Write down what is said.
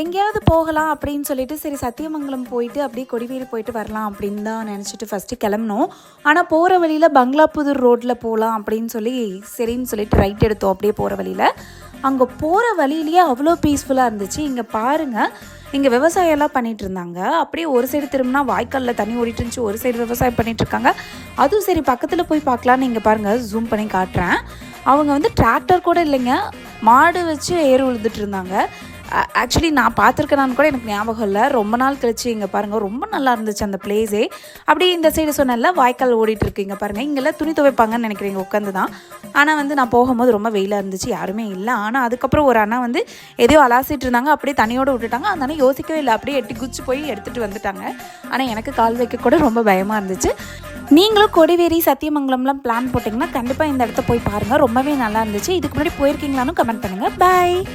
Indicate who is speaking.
Speaker 1: எங்கேயாவது போகலாம் அப்படின்னு சொல்லிட்டு சரி சத்தியமங்கலம் போயிட்டு அப்படியே கொடிவேரி போயிட்டு வரலாம் அப்படின்னு தான் நினச்சிட்டு ஃபஸ்ட்டு கிளம்புனோம். ஆனால் போகிற வழியில் பங்களாபுதூர் ரோட்டில் போகலாம் அப்படின்னு சொல்லி சரின்னு சொல்லிட்டு ரைட் எடுத்தோம் அப்படியே போகிற வழியில். அங்கே போகிற வழியிலேயே அவ்வளோ பீஸ்ஃபுல்லாக இருந்துச்சு. இங்கே பாருங்கள் இங்கே விவசாயம்லாம் பண்ணிகிட்டு இருந்தாங்க. அப்படியே ஒரு சைடு திரும்பினா வாய்க்காலில் தண்ணி ஓடிட்டு இருந்துச்சு. ஒரு சைடு விவசாயம் பண்ணிகிட்ருக்காங்க இருக்காங்க. அதுவும் சரி பக்கத்தில் போய் பார்க்கலான்னு இங்கே பாருங்கள் ஜூம் பண்ணி காட்டுறேன். அவங்க வந்து டிராக்டர் கூட இல்லைங்க. மாடு வச்சு ஏர் உழுதுட்டு இருந்தாங்க. ஆக்சுவலி நான் பார்த்துருக்கேனான்னு கூட எனக்கு ஞாபகம் இல்லை. ரொம்ப நாள் கழிச்சு இங்கே பாருங்கள் ரொம்ப நல்லா இருந்துச்சு அந்த பிளேஸே அப்படியே இந்த சைடு சொன்னால வாய்க்கால் ஓடிட்டு இருக்கு இங்கே பாருங்கள் இங்கெல்லாம் துணி துவைப்பாங்கன்னு நினைக்கிறேன் உட்காந்து தான். ஆனால் வந்து நான் போகும்போது ரொம்ப வெயிலாக இருந்துச்சு யாருமே இல்லை. ஆனால் அதுக்கப்புறம் ஒரு அண்ணா வந்து எதையோ அலாசிட்டு இருந்தாங்க அப்படியே தனியோடு விட்டுட்டாங்க. அந்த அண்ணா யோசிக்கவே இல்லை அப்படியே எட்டி குச்சி போய் எடுத்துகிட்டு வந்துட்டாங்க. ஆனால் எனக்கு கால் வைக்க கூட ரொம்ப பயமாக இருந்துச்சு. நீங்களும் கொடிவேரி சத்தியமங்கலம்லாம் பிளான் போட்டிங்கன்னா கண்டிப்பாக இந்த இடத்த போய் பாருங்கள் ரொம்பவே நல்லா இருந்துச்சு. இதுக்கு முன்னாடி போயிருக்கீங்களான்னு கமெண்ட் பண்ணுங்கள் பாய்